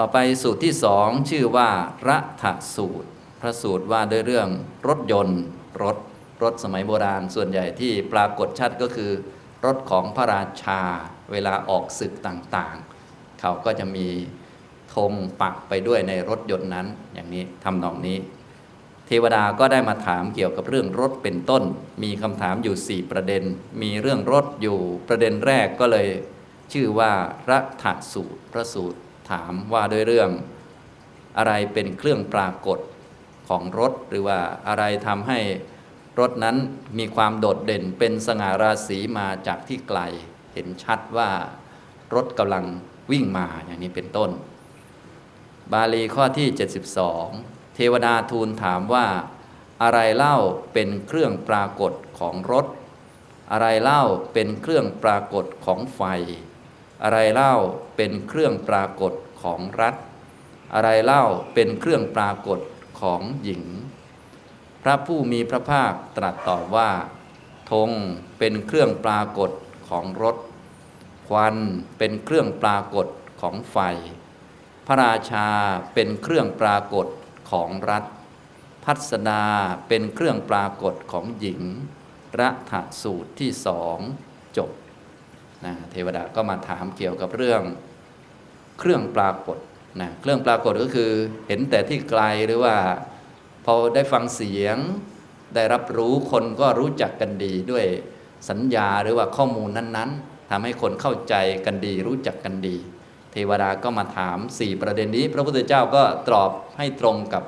ต่อไปสูตรที่สองชื่อว่ารัฐสูตร พระสูตรว่าด้วยเรื่องรถยนต์รถรถสมัยโบราณ ส่วนใหญ่ที่ปรากฏชัดก็คือ รถของพระราชา เวลาออกศึกต่างๆ เขาก็จะมีธงปักไปด้วยในรถยนต์นั้นอย่างนี้ทำนองนี้ เทวดาก็ได้มาถามเกี่ยวกับเรื่องรถเป็นต้น มีคำถามอยู่ 4 ประเด็น มีเรื่องรถอยู่ประเด็นแรกก็เลย ชื่อว่ารัฐสูตรพระสูตร ถามว่าด้วยเรื่องอะไรเป็นเครื่องปรากฏของรถ หรือว่าอะไรทำให้รถนั้นมีความโดดเด่นเป็นสง่าราศีมาจากที่ไกล เห็นชัดว่ารถกำลังวิ่งมาอย่างนี้เป็นต้น บาลีข้อที่ 72 เทวดาทูลถามว่าอะไรเล่าเป็นเครื่องปรากฏของรถ อะไรเล่าเป็นเครื่องปรากฏของไฟ อะไรเล่าเป็นเครื่องปรากฏของรัฐ อะไรเล่าเป็นเครื่องปรากฏของหญิง พระผู้มีพระภาคตรัสตอบว่าธงเป็นเครื่องปรากฏของรถ ควันเป็นเครื่องปรากฏของไฟ พระราชาเป็นเครื่องปรากฏของรัฐ พัสดาเป็นเครื่องปรากฏของหญิงรัฐสูตรที่สองจบ นะเทวดาก็มาถามเกี่ยวกับเรื่องเครื่องปรากฏนะเครื่องปรากฏก็คือเห็นแต่ที่ไกลหรือว่าพอได้ฟังเสียงได้รับรู้คนก็รู้จักกันดีด้วยสัญญาหรือว่าข้อมูลนั้นๆทำให้คนเข้าใจกันดี รู้จักกันดี เทวดาก็มาถาม 4 ประเด็นนี้ พระพุทธเจ้าก็ตอบให้ตรงกับ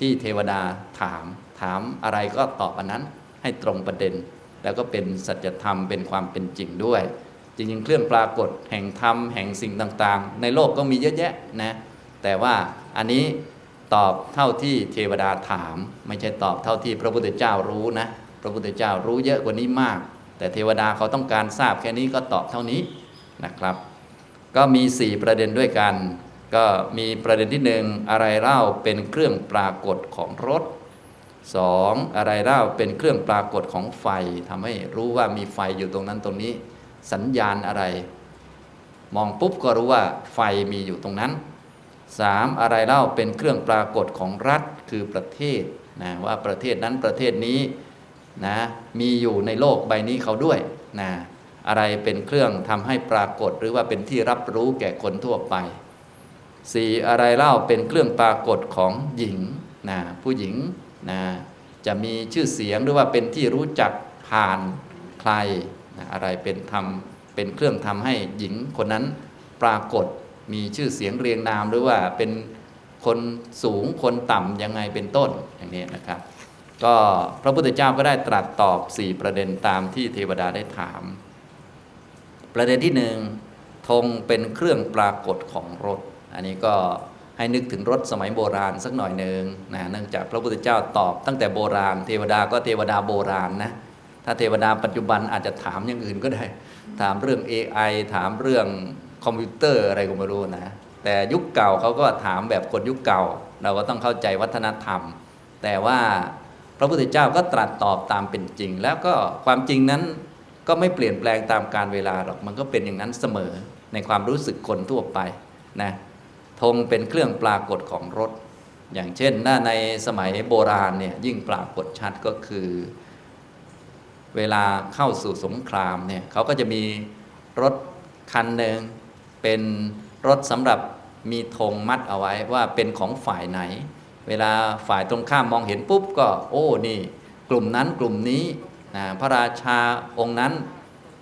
ที่เทวดาถาม ถามอะไรก็ตอบอันนั้นให้ตรงประเด็น แล้วก็เป็นสัจธรรมเป็นความเป็นจริงด้วย จริงๆเครื่องปรากฏแห่งธรรมแห่งสิ่งต่างๆ ในโลกก็มีเยอะแยะนะแต่ว่าอันนี้ตอบเท่าที่เทวดาถาม ไม่ใช่ตอบเท่าที่พระพุทธเจ้ารู้นะพระพุทธเจ้ารู้เยอะกว่านี้มาก แต่เทวดาเขาต้องการทราบแค่นี้ก็ตอบเท่านี้นะครับ ก็มี 4 ประเด็นด้วยกัน ก็มีประเด็นที่หนึ่งอะไรเล่าเป็นเครื่องปรากฏของรถ 2. อะไรเล่าเป็นเครื่องปรากฏของไฟทำให้รู้ว่ามีไฟอยู่ตรงนั้นตรงนี้ สัญญาณอะไร มองปุ๊บก็รู้ว่าไฟมีอยู่ตรงนั้น 3. อะไรเล่าเป็นเครื่องปรากฏของรัฐคือประเทศนะว่าประเทศนั้นประเทศนี้นะมีอยู่ในโลกใบนี้เขาด้วยนะอะไรเป็นเครื่องทำให้ปรากฏ หรือว่าเป็นที่รับรู้แก่คนทั่วไป 4. อะไรเล่าเป็นเครื่องปรากฏของหญิงนะผู้หญิงนะจะมีชื่อเสียงหรือว่าเป็นที่รู้จักผ่านใคร อะไรเป็นทำเป็นเครื่องทำให้หญิงคนนั้นปรากฏมีชื่อเสียงเรียงนาม หรือว่าเป็นคนสูงคนต่ำยังไงเป็นต้นอย่างนี้นะครับ ก็พระพุทธเจ้าก็ได้ตรัสตอบ 4 ประเด็นตามที่เทวดาได้ถาม ประเด็นที่หนึ่งธงเป็นเครื่องปรากฏของรถ อันนี้ก็ให้นึกถึงรถสมัยโบราณสักหน่อยหนึ่งนะเนื่องจากพระพุทธเจ้าตอบตั้งแต่โบราณ เทวดาก็เทวดาโบราณนะ ถ้าเทวดาปัจจุบันอาจจะถามอย่างอื่นก็ได้ ถามเรื่อง AI ถามเรื่องคอมพิวเตอร์อะไรก็ไม่รู้นะ แต่ยุคเก่าเขาก็ถามแบบคนยุคเก่า เราก็ต้องเข้าใจวัฒนธรรม แต่ว่าพระพุทธเจ้าก็ตรัสตอบตามเป็นจริง แล้วก็ความจริงนั้นก็ไม่เปลี่ยนแปลงตามการเวลาหรอกมันก็เป็นอย่างนั้นเสมอในความรู้สึกคนทั่วไปนะธงเป็นเครื่องปรากฏของรถ อย่างเช่นหน้าในสมัยโบราณเนี่ยยิ่งปรากฏชัดก็คือ เวลาเข้าสู่สงครามเนี่ยเขาก็จะมีรถคันหนึ่งเป็นรถสำหรับมีธงมัดเอาไว้ว่าเป็นของฝ่ายไหน เวลาฝ่ายตรงข้ามมองเห็นปุ๊บก็โอ้นี่ กลุ่มนั้นกลุ่มนี้นะพระราชาองค์นั้น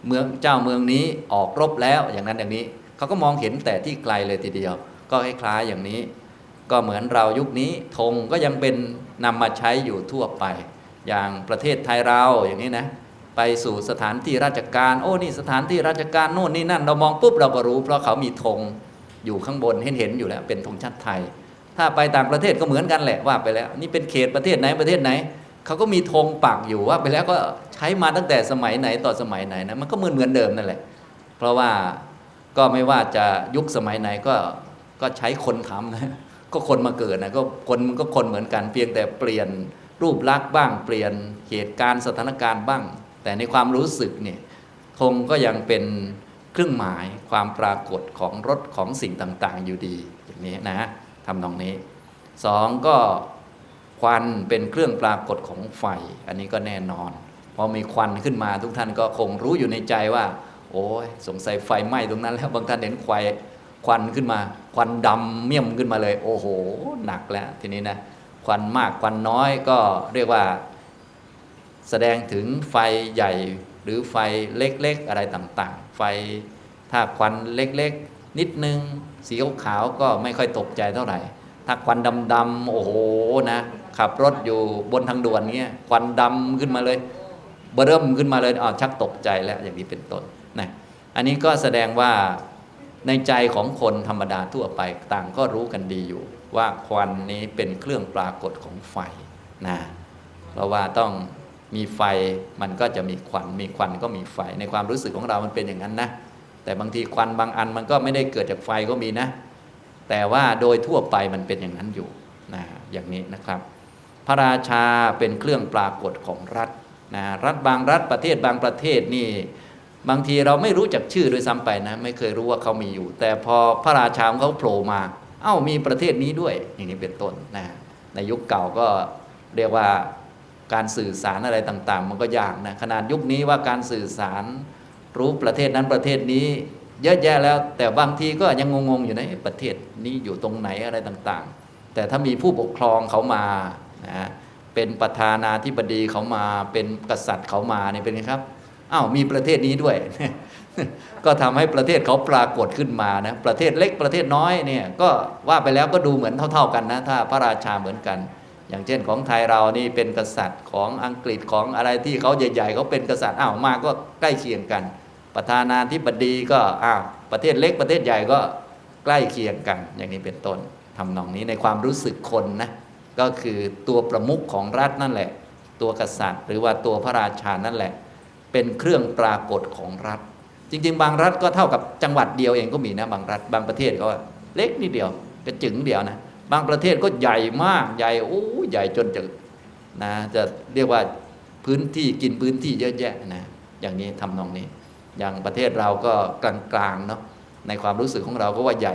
เมืองเจ้าเมืองนี้ออกรบแล้วอย่างนั้นอย่างนี้เขาก็มองเห็นแต่ที่ไกลเลยทีเดียว ก็คล้ายๆอย่างนี้ ก็เหมือนเรายุคนี้ธงก็ยังเป็นนำมาใช้อยู่ทั่วไป อย่างประเทศไทยเราอย่างนี้นะ ไปสู่สถานที่ราชการโอ้นี่สถานที่ราชการโน่นนี่นั่น เรามองปุ๊บเราก็รู้ เพราะเขามีธงอยู่ข้างบนเห็นเห็นอยู่แล้วเป็นธงชาติไทย ถ้าไปต่างประเทศก็เหมือนกันแหละว่าไปแล้ว นี่เป็นเขตประเทศไหนประเทศไหนเขาก็มีธงปักอยู่ว่าไปแล้วก็ใช้มาตั้งแต่สมัยไหนต่อสมัยไหนนะมันก็เหมือนเหมือนเดิมนั่นแหละ เพราะว่าก็ไม่ว่าจะยุคสมัยไหนก็ก็ใช้คนทำนะก็คนมาเกิดนะก็คนมันก็คนเหมือนกันเพียงแต่เปลี่ยนรูปลักษณ์บ้างเปลี่ยนเหตุการณ์สถานการณ์บ้าง แต่ในความรู้สึกเนี่ยธงก็ยังเป็นเครื่องหมายความปรากฏของรถของสิ่งต่างๆ อยู่ดีอย่างนี้นะทำนองนี้สองก็ควันเป็นเครื่องปรากฏของไฟ อันนี้ก็แน่นอน พอมีควันขึ้นมาทุกท่านก็คงรู้อยู่ในใจว่า โอ้ยสงสัยไฟไหม้ตรงนั้น แล้วบางท่านเห็นไฟควันขึ้นมา ควันดำเมี่ยมขึ้นมาเลย โอ้โห หนักแล้วทีนี้นะควันมากควันน้อยก็เรียกว่า แสดงถึงไฟใหญ่หรือไฟเล็กๆอะไรต่างๆ ไฟถ้าควันเล็กๆ นิดนึง สีขาวๆก็ไม่ค่อยตกใจเท่าไหร่ ถ้าควันดำๆโอ้โหนะ ขับรถอยู่บนทางด่วนเงี้ยควันดำขึ้นมาเลยเบิ่มขึ้นมาเลยอ๋อชักตกใจแล้วอย่างนี้เป็นต้นนะอันนี้ก็แสดงว่าในใจของคนธรรมดาทั่วไปต่างก็รู้กันดีอยู่ ว่าควันนี้เป็นเครื่องปรากฏของไฟนะเพราะว่าต้อง มีไฟมันก็จะมีควัน มีควันก็มีไฟ ในความรู้สึกของเรามันเป็นอย่างนั้นนะ แต่บางทีควันบางอันมันก็ไม่ได้เกิดจากไฟก็มีนะ แต่ว่าโดยทั่วไปมันเป็นอย่างนั้นอยู่นะอย่างนี้นะครับ พระราชาเป็นเครื่องปรากฏของรัฐนะรัฐบางรัฐประเทศบางประเทศนี่ บางทีเราไม่รู้จักชื่อด้วยซ้ำไปนะ ไม่เคยรู้ว่าเขามีอยู่ แต่พอพระราชาของเขาโผล่มา เอ้ามีประเทศนี้ด้วย อย่างนี้เป็นต้นนะในยุคเก่าก็เรียกว่า การสื่อสารอะไรต่างๆ มันก็ยากนะขนาดยุคนี้ว่าการสื่อสารรู้ประเทศนั้นประเทศนี้ เยอะแยะแล้ว แต่บางทีก็ยังงงๆอยู่นะประเทศนี้อยู่ตรงไหนอะไรต่างๆ แต่ถ้ามีผู้ปกครองเขามานะเป็นประธานาธิบดีเขามาเป็นกษัตริย์เขามาเนี่ยเป็นไงครับอ้าวมีประเทศนี้ด้วย ก็ทำให้ประเทศเขาปรากฏขึ้นมานะประเทศเล็กประเทศน้อยเนี่ยก็ว่าไปแล้วก็ดูเหมือนเท่า ๆกันนะ ถ้าพระราชาเหมือนกัน อย่างเช่นของไทยเรานี่เป็นกษัตริย์ของอังกฤษของอะไรที่เขาใหญ่ ๆเขาเป็นกษัตริย์อ้าวมาก็ใกล้เคียงกัน ประธานาธิบดีก็อ้าวประเทศเล็กประเทศใหญ่ก็ใกล้เคียงกัน อย่างนี้เป็นต้นทำนองนี้ในความรู้สึกคนนะก็คือตัวประมุขของรัฐนั่นแหละ ตัวกษัตริย์ หรือว่าตัวพระราชานั่นแหละ เป็นเครื่องปรากฏของรัฐ จริง ๆ บางรัฐก็เท่ากับจังหวัดเดียวเองก็มีนะบางรัฐบางประเทศก็เล็กนิดเดียวกระจึงเดียวนะ บางประเทศก็ใหญ่มากใหญ่โอ้ใหญ่จนจะนะจะเรียกว่าพื้นที่กินพื้นที่เยอะแยะนะอย่างนี้ทำนองนี้ อย่างประเทศเราก็กลางๆเนาะในความรู้สึกของเราก็ว่าใหญ่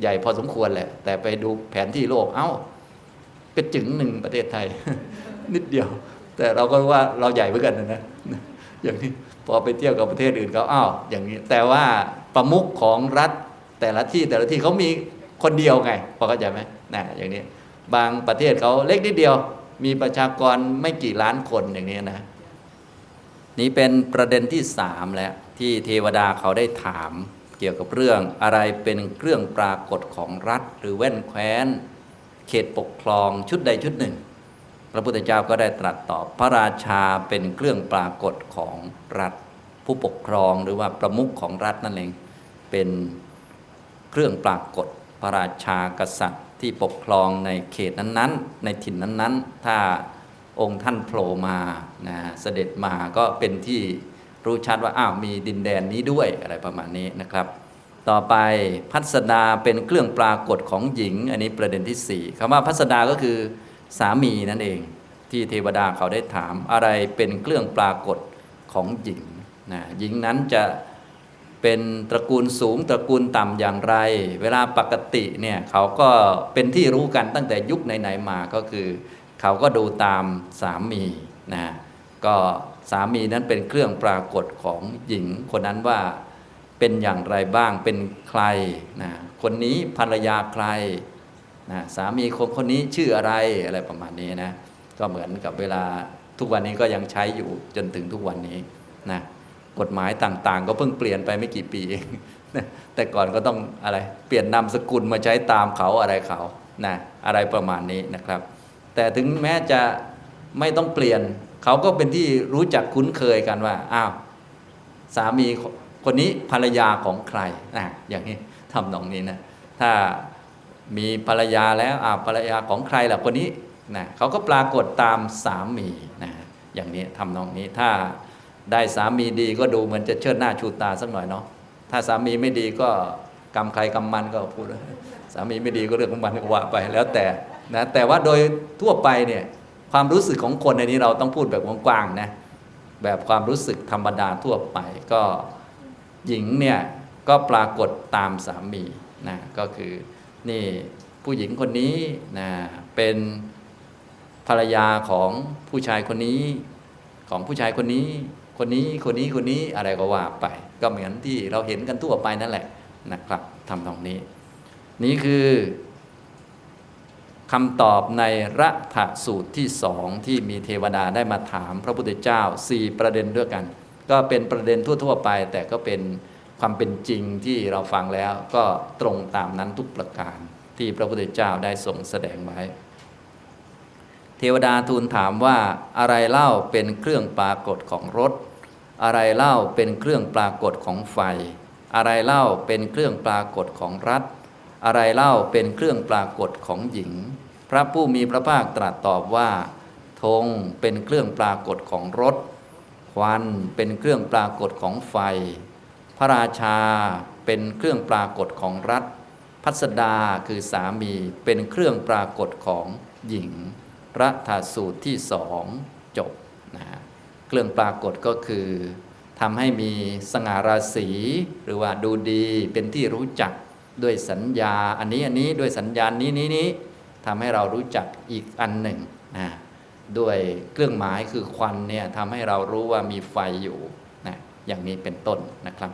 ใหญ่พอสมควรแหละ แต่ไปดูแผนที่โลกเอ้ากระจึงหนึ่งประเทศไทย นิดเดียว แต่เราก็ว่าเราใหญ่เหมือนกันนะนะอย่างนี้พอไปเที่ยวกับประเทศอื่นเขาอ้าวอย่างนี้ แต่ว่าประมุขของรัฐแต่ละที่แต่ละที่เขามี คนเดียวไงพอเข้าใจไหมนะอย่างนี้ บางประเทศเขาเล็กนิดเดียว มีประชากรไม่กี่ล้านคนอย่างนี้นะ นี่เป็นประเด็นที่สามแล้วที่เทวดาเขาได้ถามเกี่ยวกับเรื่องอะไรเป็นเครื่องปรากฏของรัฐ หรือแว่นแคว้น เขตปกครองชุดใดชุดหนึ่ง พระพุทธเจ้าก็ได้ตรัสตอบพระราชาเป็นเครื่องปรากฏของรัฐ ผู้ปกครองหรือว่าประมุขของรัฐนั่นเองเป็นเครื่องปรากฏ ระราชากษัตริย์ที่ปกครองในเขตนั้นๆ ในถิ่นนั้นๆ ถ้าองค์ท่านโผล่มานะเสด็จมาก็เป็นที่รู้ชัดว่าอ้าวมีดินแดนนี้ด้วยอะไรประมาณนี้นะครับ ต่อไปพัสดาเป็นเครื่องปรากฏของหญิง อันนี้ประเด็นที่สี่คำว่าพัสดาก็คือสามีนั่นเอง ที่เทวดาเขาได้ถามอะไรเป็นเครื่องปรากฏของหญิงนะหญิงนั้นจะ เป็นตระกูลสูงตระกูลต่ำอย่างไร เวลาปกติเนี่ยเขาก็เป็นที่รู้กันตั้งแต่ยุคไหนๆมาก็คือ เขาก็ดูตามสามีนะก็สามีนั้นเป็นเครื่องปรากฏของหญิงคนนั้นว่าเป็นอย่างไรบ้างเป็นใครนะคนนี้ภรรยาใครนะสามีคนคนนี้ชื่ออะไรอะไรประมาณนี้นะก็เหมือนกับเวลาทุกวันนี้ก็ยังใช้อยู่จนถึงทุกวันนี้นะ กฎหมายต่างๆ ก็เพิ่งเปลี่ยนไปไม่กี่ปีเองแต่ก่อนก็ต้องอะไรเปลี่ยนนามสกุลมาใช้ตามเขาอะไรเขานะอะไรประมาณนี้นะครับ แต่ถึงแม้จะไม่ต้องเปลี่ยน เขาก็เป็นที่รู้จักคุ้นเคยกันว่าอ้าวสามีคนนี้ภรรยาของใครนะอย่างนี้ทำตรงนี้นะถ้ามีภรรยาแล้วอ่าภรรยาของใครล่ะคนนี้นะเขาก็ปรากฏตามสามีนะอย่างนี้ทำนองนี้ถ้า ได้สามีดีก็ดูเหมือนจะเชิดหน้าชูตาสักหน่อยเนาะถ้าสามีไม่ดีก็กรรมใครกรรมมันก็พูดสามีไม่ดีก็เรื่องของมันก็ว่าไปแล้วแต่นะแต่ว่าโดยทั่วไปเนี่ยความรู้สึกของคนในนี้เราต้องพูดแบบกว้างๆนะแบบความรู้สึกธรรมดาทั่วไปก็หญิงเนี่ยก็ปรากฏตามสามีนะก็คือนี่ผู้หญิงคนนี้นะเป็นภรรยาของผู้ชายคนนี้ของผู้ชายคนนี้ คนนี้คนนี้คนนี้อะไรก็ว่าไป ก็เหมือนที่เราเห็นกันทั่วไปนั่นแหละนะครับทำตรงนี้ นี่คือคำตอบในรัฐสูตรที่สองที่มีเทวดาได้มาถามพระพุทธเจ้าสี่ประเด็นด้วยกัน ก็เป็นประเด็นทั่ว ๆ ไป แต่ก็เป็นความเป็นจริงที่เราฟังแล้วก็ตรงตามนั้นทุกประการที่พระพุทธเจ้าได้ทรงแสดงไว้ วดาทูลถามว่าอะไรเล่าเป็นเครื่องปรากฏของรถ อะไรเล่าเป็นเครื่องปรากฏของไฟ อะไรเล่าเป็นเครื่องปรากฏของรัฐ อะไรเล่าเป็นเครื่องปรากฏของหญิง พระผู้มีพระภาคตรัสตอบว่าธงเป็นเครื่องปรากฏของรถ ควันเป็นเครื่องปรากฏของไฟ พระราชาเป็นเครื่องปรากฏของรัฐ พัสดาคือสามีเป็นเครื่องปรากฏของหญิง รัฐสูตรที่สองจบนะฮะเครื่องปรากฏก็คือทำให้มีสง่าราศีหรือว่าดูดีเป็นที่รู้จักด้วยสัญญา อันนี้อันนี้ด้วยสัญญาณนี้นี้นี้ทำให้เรารู้จักอีกอันหนึ่งนะด้วยเครื่องหมายคือควันเนี่ยทำให้เรารู้ว่ามีไฟอยู่นะอย่างนี้เป็นต้นนะครับ